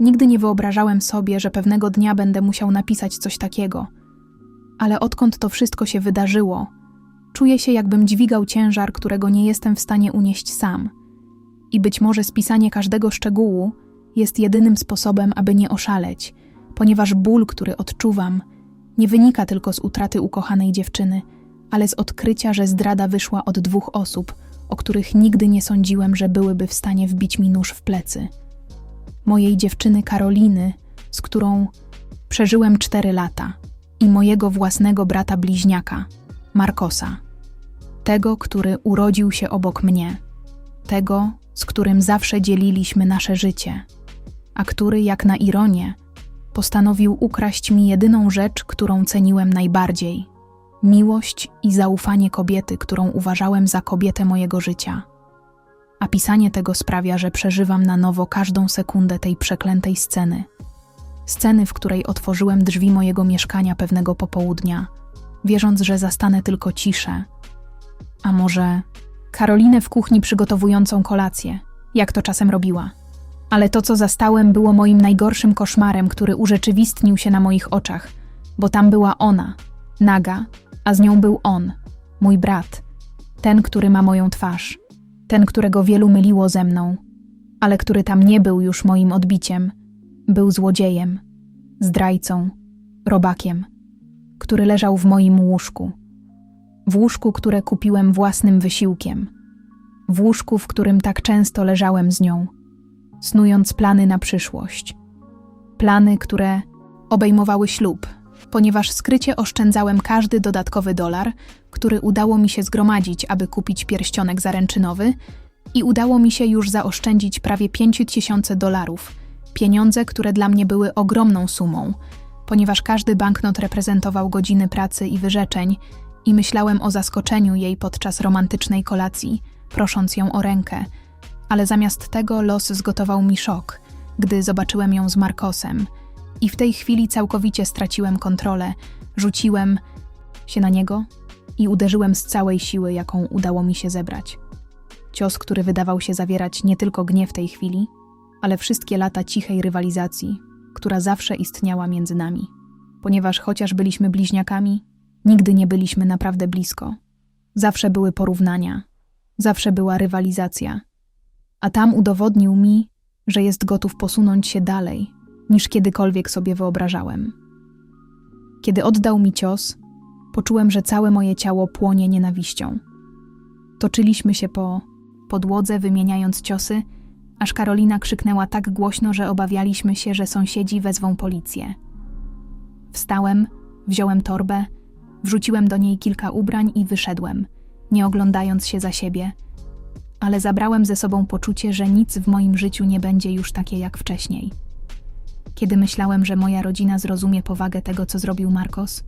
Nigdy nie wyobrażałem sobie, że pewnego dnia będę musiał napisać coś takiego. Ale odkąd to wszystko się wydarzyło, czuję się, jakbym dźwigał ciężar, którego nie jestem w stanie unieść sam. I być może spisanie każdego szczegółu jest jedynym sposobem, aby nie oszaleć, ponieważ ból, który odczuwam, nie wynika tylko z utraty ukochanej dziewczyny, ale z odkrycia, że zdrada wyszła od dwóch osób, o których nigdy nie sądziłem, że byłyby w stanie wbić mi nóż w plecy. Mojej dziewczyny Karoliny, z którą przeżyłem cztery lata, i mojego własnego brata bliźniaka, Markosa. Tego, który urodził się obok mnie, tego, z którym zawsze dzieliliśmy nasze życie, a który, jak na ironię, postanowił ukraść mi jedyną rzecz, którą ceniłem najbardziej miłość i zaufanie kobiety, którą uważałem za kobietę mojego życia. A pisanie tego sprawia, że przeżywam na nowo każdą sekundę tej przeklętej sceny. Sceny, w której otworzyłem drzwi mojego mieszkania pewnego popołudnia, wierząc, że zastanę tylko ciszę. A może Karolinę w kuchni przygotowującą kolację, jak to czasem robiła. Ale to, co zastałem, było moim najgorszym koszmarem, który urzeczywistnił się na moich oczach, bo tam była ona, naga, a z nią był on, mój brat, ten, który ma moją twarz, ten, którego wielu myliło ze mną, ale który tam nie był już moim odbiciem, był złodziejem, zdrajcą, robakiem, który leżał w moim łóżku. W łóżku, które kupiłem własnym wysiłkiem. W łóżku, w którym tak często leżałem z nią, snując plany na przyszłość. Plany, które obejmowały ślub, ponieważ skrycie oszczędzałem każdy dodatkowy dolar, który udało mi się zgromadzić, aby kupić pierścionek zaręczynowy, i udało mi się już zaoszczędzić prawie 5000 dolarów, pieniądze, które dla mnie były ogromną sumą, ponieważ każdy banknot reprezentował godziny pracy i wyrzeczeń, i myślałem o zaskoczeniu jej podczas romantycznej kolacji, prosząc ją o rękę, ale zamiast tego los zgotował mi szok, gdy zobaczyłem ją z Markosem – i w tej chwili całkowicie straciłem kontrolę. Rzuciłem się na niego i uderzyłem z całej siły, jaką udało mi się zebrać. Cios, który wydawał się zawierać nie tylko gniew tej chwili, ale wszystkie lata cichej rywalizacji, która zawsze istniała między nami. Ponieważ chociaż byliśmy bliźniakami, nigdy nie byliśmy naprawdę blisko. Zawsze były porównania, zawsze była rywalizacja. A tam udowodnił mi, że jest gotów posunąć się dalej, niż kiedykolwiek sobie wyobrażałem. Kiedy oddał mi cios, poczułem, że całe moje ciało płonie nienawiścią. Toczyliśmy się po podłodze, wymieniając ciosy, aż Karolina krzyknęła tak głośno, że obawialiśmy się, że sąsiedzi wezwą policję. Wstałem, wziąłem torbę, wrzuciłem do niej kilka ubrań i wyszedłem, nie oglądając się za siebie, ale zabrałem ze sobą poczucie, że nic w moim życiu nie będzie już takie jak wcześniej. Kiedy myślałem, że moja rodzina zrozumie powagę tego, co zrobił Marcos,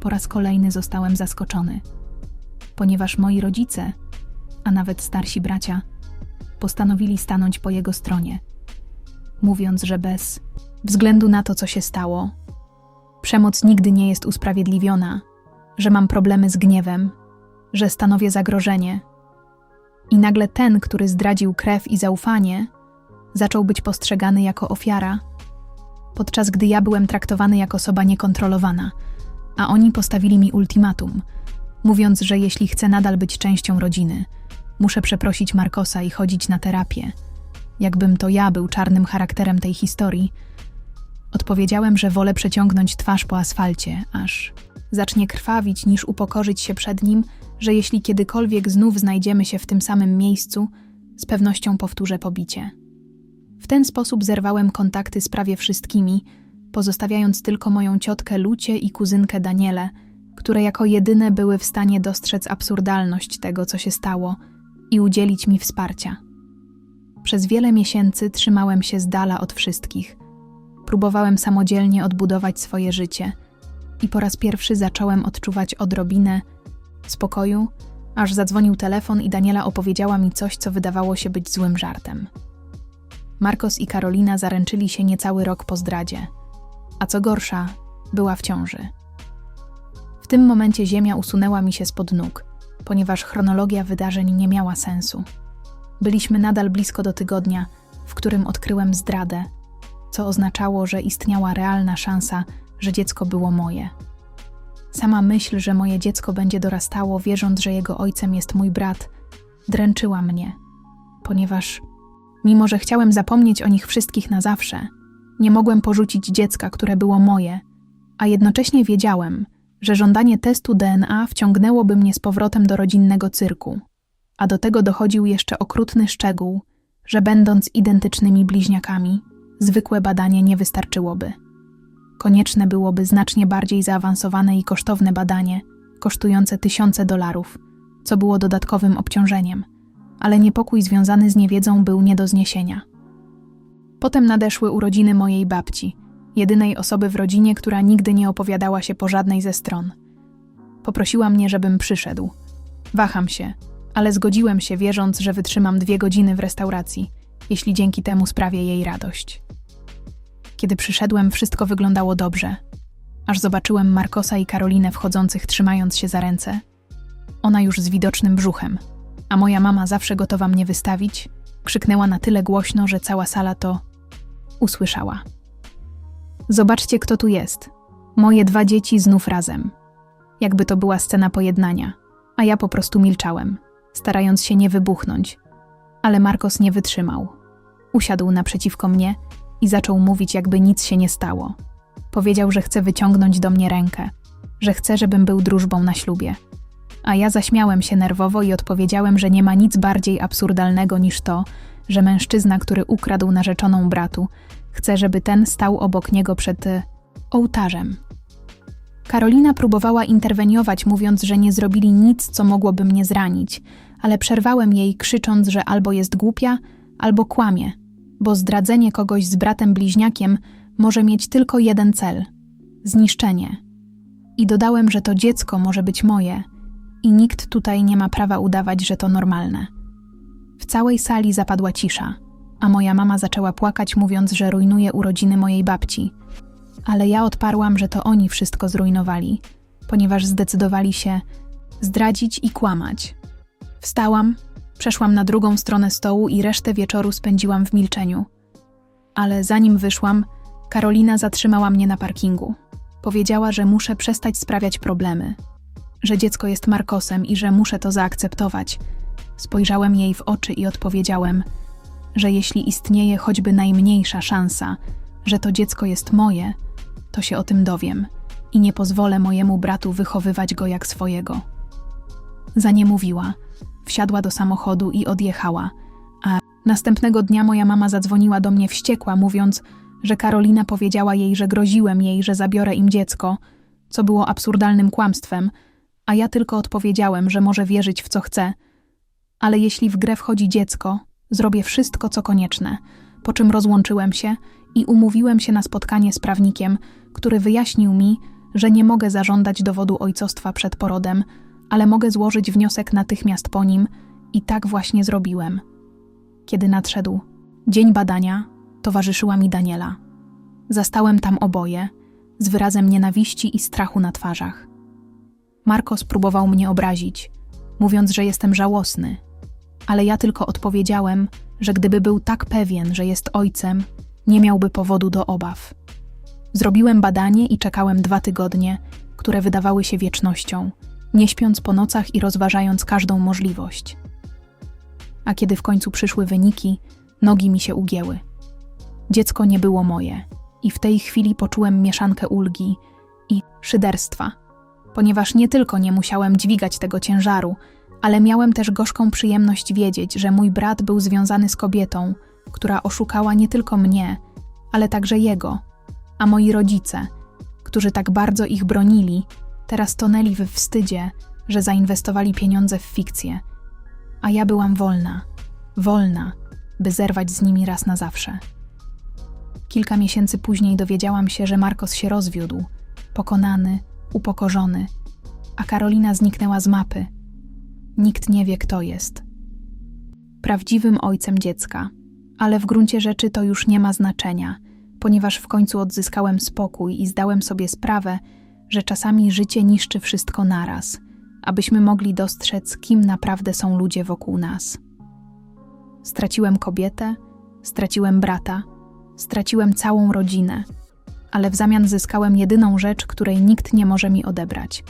po raz kolejny zostałem zaskoczony, ponieważ moi rodzice, a nawet starsi bracia, postanowili stanąć po jego stronie, mówiąc, że bez względu na to, co się stało, przemoc nigdy nie jest usprawiedliwiona, że mam problemy z gniewem, że stanowię zagrożenie. I nagle ten, który zdradził krew i zaufanie, zaczął być postrzegany jako ofiara podczas gdy ja byłem traktowany jako osoba niekontrolowana, a oni postawili mi ultimatum, mówiąc, że jeśli chcę nadal być częścią rodziny, muszę przeprosić Markosa i chodzić na terapię. Jakbym to ja był czarnym charakterem tej historii, odpowiedziałem, że wolę przeciągnąć twarz po asfalcie, aż zacznie krwawić, niż upokorzyć się przed nim, że jeśli kiedykolwiek znów znajdziemy się w tym samym miejscu, z pewnością powtórzę pobicie. W ten sposób zerwałem kontakty z prawie wszystkimi, pozostawiając tylko moją ciotkę Lucie i kuzynkę Daniele, które jako jedyne były w stanie dostrzec absurdalność tego, co się stało i udzielić mi wsparcia. Przez wiele miesięcy trzymałem się z dala od wszystkich. Próbowałem samodzielnie odbudować swoje życie i po raz pierwszy zacząłem odczuwać odrobinę spokoju, aż zadzwonił telefon i Daniela opowiedziała mi coś, co wydawało się być złym żartem. Marcos i Karolina zaręczyli się niecały rok po zdradzie, a co gorsza, była w ciąży. W tym momencie ziemia usunęła mi się spod nóg, ponieważ chronologia wydarzeń nie miała sensu. Byliśmy nadal blisko do tygodnia, w którym odkryłem zdradę, co oznaczało, że istniała realna szansa, że dziecko było moje. Sama myśl, że moje dziecko będzie dorastało, wierząc, że jego ojcem jest mój brat, dręczyła mnie, ponieważ, mimo że chciałem zapomnieć o nich wszystkich na zawsze, nie mogłem porzucić dziecka, które było moje, a jednocześnie wiedziałem, że żądanie testu DNA wciągnęłoby mnie z powrotem do rodzinnego cyrku. A do tego dochodził jeszcze okrutny szczegół, że będąc identycznymi bliźniakami, zwykłe badanie nie wystarczyłoby. Konieczne byłoby znacznie bardziej zaawansowane i kosztowne badanie, kosztujące tysiące dolarów, co było dodatkowym obciążeniem, ale niepokój związany z niewiedzą był nie do zniesienia. Potem nadeszły urodziny mojej babci, jedynej osoby w rodzinie, która nigdy nie opowiadała się po żadnej ze stron. Poprosiła mnie, żebym przyszedł. Waham się, ale zgodziłem się, wierząc, że wytrzymam dwie godziny w restauracji, jeśli dzięki temu sprawię jej radość. Kiedy przyszedłem, wszystko wyglądało dobrze, aż zobaczyłem Markosa i Karolinę wchodzących, trzymając się za ręce. Ona już z widocznym brzuchem, a moja mama zawsze gotowa mnie wystawić, krzyknęła na tyle głośno, że cała sala to usłyszała. Zobaczcie, kto tu jest. Moje dwa dzieci znów razem. Jakby to była scena pojednania, a ja po prostu milczałem, starając się nie wybuchnąć. Ale Marcos nie wytrzymał. Usiadł naprzeciwko mnie i zaczął mówić, jakby nic się nie stało. Powiedział, że chce wyciągnąć do mnie rękę, że chce, żebym był drużbą na ślubie. A ja zaśmiałem się nerwowo i odpowiedziałem, że nie ma nic bardziej absurdalnego niż to, że mężczyzna, który ukradł narzeczoną bratu, chce, żeby ten stał obok niego przed y, ołtarzem. Karolina próbowała interweniować, mówiąc, że nie zrobili nic, co mogłoby mnie zranić, ale przerwałem jej, krzycząc, że albo jest głupia, albo kłamie, bo zdradzenie kogoś z bratem bliźniakiem może mieć tylko jeden cel zniszczenie. I dodałem, że to dziecko może być moje i nikt tutaj nie ma prawa udawać, że to normalne. W całej sali zapadła cisza, a moja mama zaczęła płakać, mówiąc, że rujnuje urodziny mojej babci. Ale ja odparłam, że to oni wszystko zrujnowali, ponieważ zdecydowali się zdradzić i kłamać. Wstałam, przeszłam na drugą stronę stołu i resztę wieczoru spędziłam w milczeniu. Ale zanim wyszłam, Karolina zatrzymała mnie na parkingu. Powiedziała, że muszę przestać sprawiać problemy, że dziecko jest Markosem i że muszę to zaakceptować. Spojrzałem jej w oczy i odpowiedziałem, że jeśli istnieje choćby najmniejsza szansa, że to dziecko jest moje, to się o tym dowiem i nie pozwolę mojemu bratu wychowywać go jak swojego. Za nie mówiła, wsiadła do samochodu i odjechała, a następnego dnia moja mama zadzwoniła do mnie wściekła, mówiąc, że Karolina powiedziała jej, że groziłem jej, że zabiorę im dziecko, co było absurdalnym kłamstwem, a ja tylko odpowiedziałem, że może wierzyć w co chce. Ale jeśli w grę wchodzi dziecko, zrobię wszystko, co konieczne, po czym rozłączyłem się i umówiłem się na spotkanie z prawnikiem, który wyjaśnił mi, że nie mogę zażądać dowodu ojcostwa przed porodem, ale mogę złożyć wniosek natychmiast po nim i tak właśnie zrobiłem. Kiedy nadszedł dzień badania, towarzyszyła mi Daniela. Zastałem tam oboje, z wyrazem nienawiści i strachu na twarzach. Marko spróbował mnie obrazić, mówiąc, że jestem żałosny, ale ja tylko odpowiedziałem, że gdyby był tak pewien, że jest ojcem, nie miałby powodu do obaw. Zrobiłem badanie i czekałem dwa tygodnie, które wydawały się wiecznością, nie śpiąc po nocach i rozważając każdą możliwość. A kiedy w końcu przyszły wyniki, nogi mi się ugięły. Dziecko nie było moje i w tej chwili poczułem mieszankę ulgi i szyderstwa, ponieważ nie tylko nie musiałem dźwigać tego ciężaru, ale miałem też gorzką przyjemność wiedzieć, że mój brat był związany z kobietą, która oszukała nie tylko mnie, ale także jego, a moi rodzice, którzy tak bardzo ich bronili, teraz tonęli w wstydzie, że zainwestowali pieniądze w fikcję, a ja byłam wolna, wolna, by zerwać z nimi raz na zawsze. Kilka miesięcy później dowiedziałam się, że Marcos się rozwiódł, pokonany, upokorzony, a Karolina zniknęła z mapy. Nikt nie wie, kto jest. Prawdziwym ojcem dziecka, ale w gruncie rzeczy to już nie ma znaczenia, ponieważ w końcu odzyskałem spokój i zdałem sobie sprawę, że czasami życie niszczy wszystko naraz, abyśmy mogli dostrzec, kim naprawdę są ludzie wokół nas. Straciłem kobietę, straciłem brata, Straciłem całą rodzinę, ale w zamian zyskałem jedyną rzecz, której nikt nie może mi odebrać.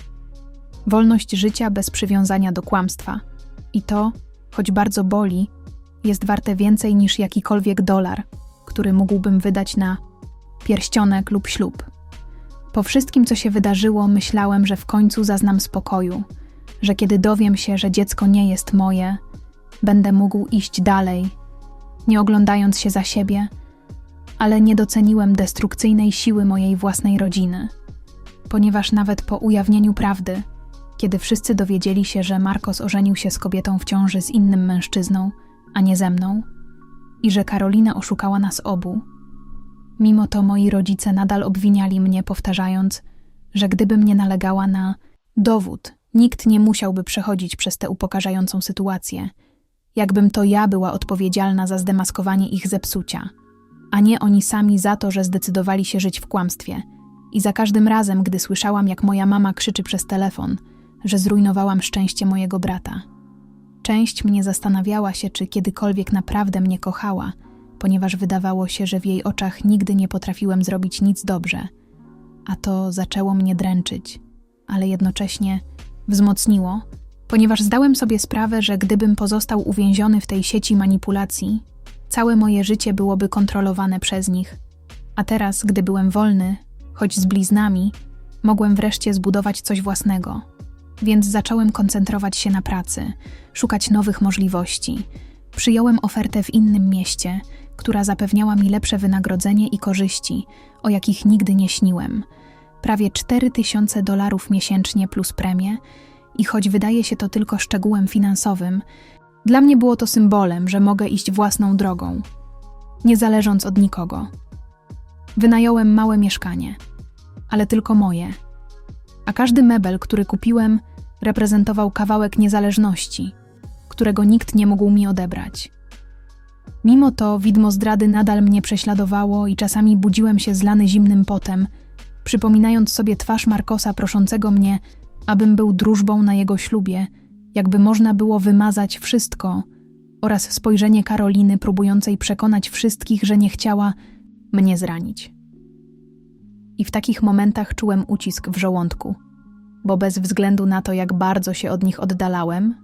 Wolność życia bez przywiązania do kłamstwa. I to, choć bardzo boli, jest warte więcej niż jakikolwiek dolar, który mógłbym wydać na pierścionek lub ślub. Po wszystkim, co się wydarzyło, myślałem, że w końcu zaznam spokoju, że kiedy dowiem się, że dziecko nie jest moje, będę mógł iść dalej, nie oglądając się za siebie, ale nie doceniłem destrukcyjnej siły mojej własnej rodziny, ponieważ nawet po ujawnieniu prawdy, kiedy wszyscy dowiedzieli się, że Marcos ożenił się z kobietą w ciąży z innym mężczyzną, a nie ze mną, i że Karolina oszukała nas obu, mimo to moi rodzice nadal obwiniali mnie, powtarzając, że gdybym nie nalegała na dowód, nikt nie musiałby przechodzić przez tę upokarzającą sytuację, jakbym to ja była odpowiedzialna za zdemaskowanie ich zepsucia, a nie oni sami za to, że zdecydowali się żyć w kłamstwie. I za każdym razem, gdy słyszałam, jak moja mama krzyczy przez telefon, że zrujnowałam szczęście mojego brata. Część mnie zastanawiała się, czy kiedykolwiek naprawdę mnie kochała, ponieważ wydawało się, że w jej oczach nigdy nie potrafiłem zrobić nic dobrze, a to zaczęło mnie dręczyć, ale jednocześnie wzmocniło, ponieważ zdałem sobie sprawę, że gdybym pozostał uwięziony w tej sieci manipulacji, całe moje życie byłoby kontrolowane przez nich. A teraz, gdy byłem wolny, choć z bliznami, mogłem wreszcie zbudować coś własnego. Więc zacząłem koncentrować się na pracy, szukać nowych możliwości. Przyjąłem ofertę w innym mieście, która zapewniała mi lepsze wynagrodzenie i korzyści, o jakich nigdy nie śniłem. Prawie 4000 dolarów miesięcznie plus premie, i choć wydaje się to tylko szczegółem finansowym, dla mnie było to symbolem, że mogę iść własną drogą, nie zależąc od nikogo. Wynająłem małe mieszkanie, ale tylko moje, a każdy mebel, który kupiłem, reprezentował kawałek niezależności, którego nikt nie mógł mi odebrać. Mimo to widmo zdrady nadal mnie prześladowało i czasami budziłem się zlany zimnym potem, przypominając sobie twarz Markosa proszącego mnie, abym był drużbą na jego ślubie, jakby można było wymazać wszystko, oraz spojrzenie Karoliny próbującej przekonać wszystkich, że nie chciała mnie zranić. I w takich momentach czułem ucisk w żołądku, bo bez względu na to, jak bardzo się od nich oddalałem,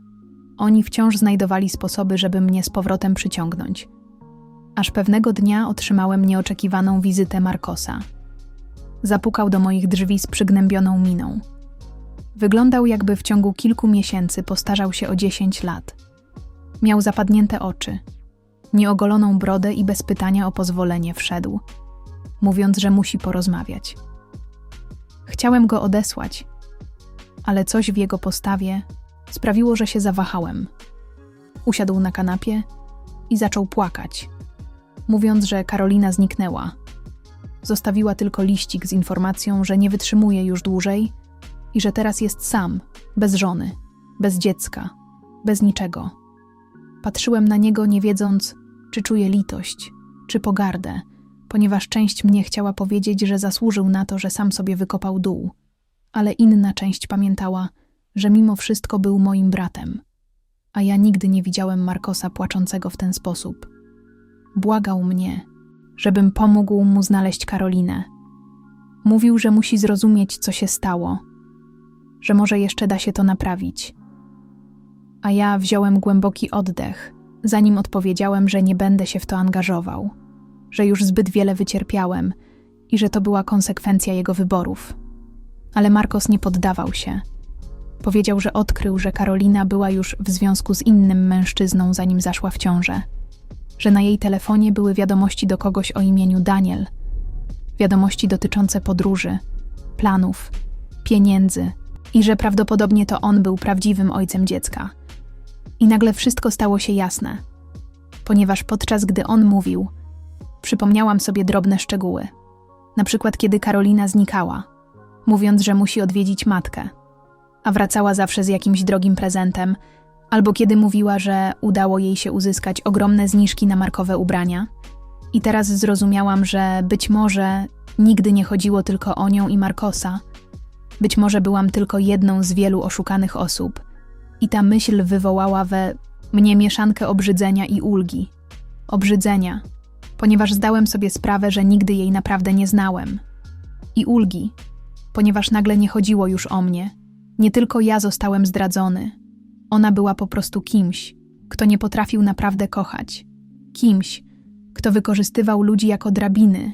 oni wciąż znajdowali sposoby, żeby mnie z powrotem przyciągnąć. Aż pewnego dnia otrzymałem nieoczekiwaną wizytę Markosa. Zapukał do moich drzwi z przygnębioną miną. Wyglądał, jakby w ciągu kilku miesięcy postarzał się o 10 lat. Miał zapadnięte oczy, nieogoloną brodę i bez pytania o pozwolenie wszedł, mówiąc, że musi porozmawiać. Chciałem go odesłać, ale coś w jego postawie sprawiło, że się zawahałem. Usiadł na kanapie i zaczął płakać, mówiąc, że Karolina zniknęła. Zostawiła tylko liścik z informacją, że nie wytrzymuje już dłużej i że teraz jest sam, bez żony, bez dziecka, bez niczego. Patrzyłem na niego, nie wiedząc, czy czuję litość, czy pogardę, ponieważ część mnie chciała powiedzieć, że zasłużył na to, że sam sobie wykopał dół, ale inna część pamiętała, że mimo wszystko był moim bratem, a ja nigdy nie widziałem Markosa płaczącego w ten sposób. Błagał mnie, żebym pomógł mu znaleźć Karolinę. Mówił, że musi zrozumieć, co się stało, że może jeszcze da się to naprawić. A ja wziąłem głęboki oddech, zanim odpowiedziałem, że nie będę się w to angażował, że już zbyt wiele wycierpiałem i że to była konsekwencja jego wyborów. Ale Marcos nie poddawał się. Powiedział, że odkrył, że Karolina była już w związku z innym mężczyzną, zanim zaszła w ciążę, że na jej telefonie były wiadomości do kogoś o imieniu Daniel, wiadomości dotyczące podróży, planów, pieniędzy i że prawdopodobnie to on był prawdziwym ojcem dziecka. I nagle wszystko stało się jasne, ponieważ podczas gdy on mówił, przypomniałam sobie drobne szczegóły. Na przykład, kiedy Karolina znikała, mówiąc, że musi odwiedzić matkę, a wracała zawsze z jakimś drogim prezentem, albo kiedy mówiła, że udało jej się uzyskać ogromne zniżki na markowe ubrania. I teraz zrozumiałam, że być może nigdy nie chodziło tylko o nią i Markosa, być może byłam tylko jedną z wielu oszukanych osób, i ta myśl wywołała we mnie mieszankę obrzydzenia i ulgi. Obrzydzenia, ponieważ zdałem sobie sprawę, że nigdy jej naprawdę nie znałem. I ulgi, ponieważ nagle nie chodziło już o mnie. Nie tylko ja zostałem zdradzony. Ona była po prostu kimś, kto nie potrafił naprawdę kochać. Kimś, kto wykorzystywał ludzi jako drabiny.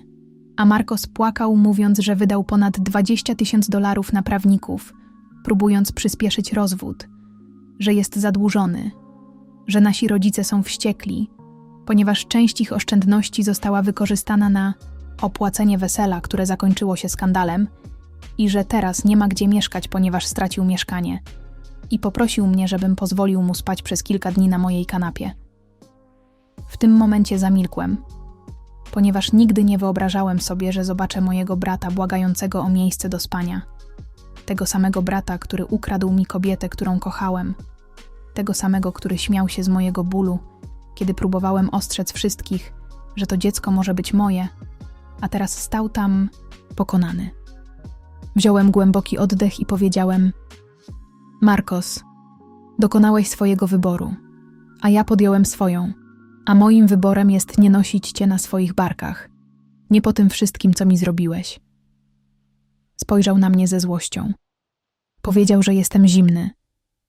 A Marcos płakał, mówiąc, że wydał ponad 20 tysięcy dolarów na prawników, próbując przyspieszyć rozwód, że jest zadłużony, że nasi rodzice są wściekli, ponieważ część ich oszczędności została wykorzystana na opłacenie wesela, które zakończyło się skandalem, i że teraz nie ma gdzie mieszkać, ponieważ stracił mieszkanie. I poprosił mnie, żebym pozwolił mu spać przez kilka dni na mojej kanapie. W tym momencie zamilkłem, ponieważ nigdy nie wyobrażałem sobie, że zobaczę mojego brata błagającego o miejsce do spania. Tego samego brata, który ukradł mi kobietę, którą kochałem. Tego samego, który śmiał się z mojego bólu, kiedy próbowałem ostrzec wszystkich, że to dziecko może być moje, a teraz stał tam pokonany. Wziąłem głęboki oddech i powiedziałem: Marcos, dokonałeś swojego wyboru, a ja podjąłem swoją, a moim wyborem jest nie nosić cię na swoich barkach, nie po tym wszystkim, co mi zrobiłeś. Spojrzał na mnie ze złością. Powiedział, że jestem zimny,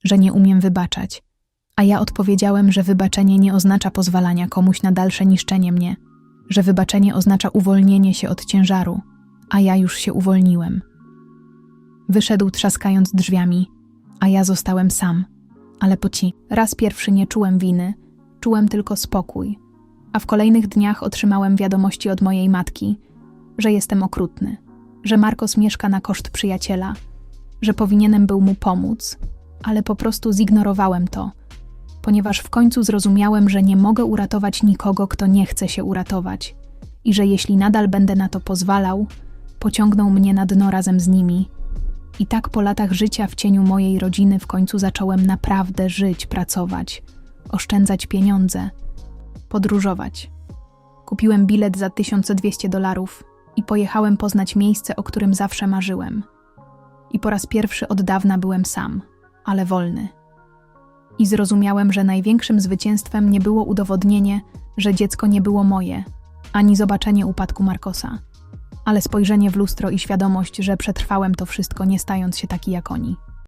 że nie umiem wybaczać, a ja odpowiedziałem, że wybaczenie nie oznacza pozwalania komuś na dalsze niszczenie mnie, że wybaczenie oznacza uwolnienie się od ciężaru, a ja już się uwolniłem. Wyszedł trzaskając drzwiami, a ja zostałem sam. Ale po ci, raz pierwszy nie czułem winy, czułem tylko spokój, a w kolejnych dniach otrzymałem wiadomości od mojej matki, że jestem okrutny, że Marcos mieszka na koszt przyjaciela, że powinienem był mu pomóc, ale po prostu zignorowałem to, ponieważ w końcu zrozumiałem, że nie mogę uratować nikogo, kto nie chce się uratować i że jeśli nadal będę na to pozwalał, pociągną mnie na dno razem z nimi. I tak po latach życia w cieniu mojej rodziny w końcu zacząłem naprawdę żyć, pracować, oszczędzać pieniądze, podróżować. Kupiłem bilet za 1200 dolarów i pojechałem poznać miejsce, o którym zawsze marzyłem. I po raz pierwszy od dawna byłem sam, ale wolny. I zrozumiałem, że największym zwycięstwem nie było udowodnienie, że dziecko nie było moje, ani zobaczenie upadku Markosa ale spojrzenie w lustro i świadomość, że przetrwałem to wszystko, nie stając się taki jak oni.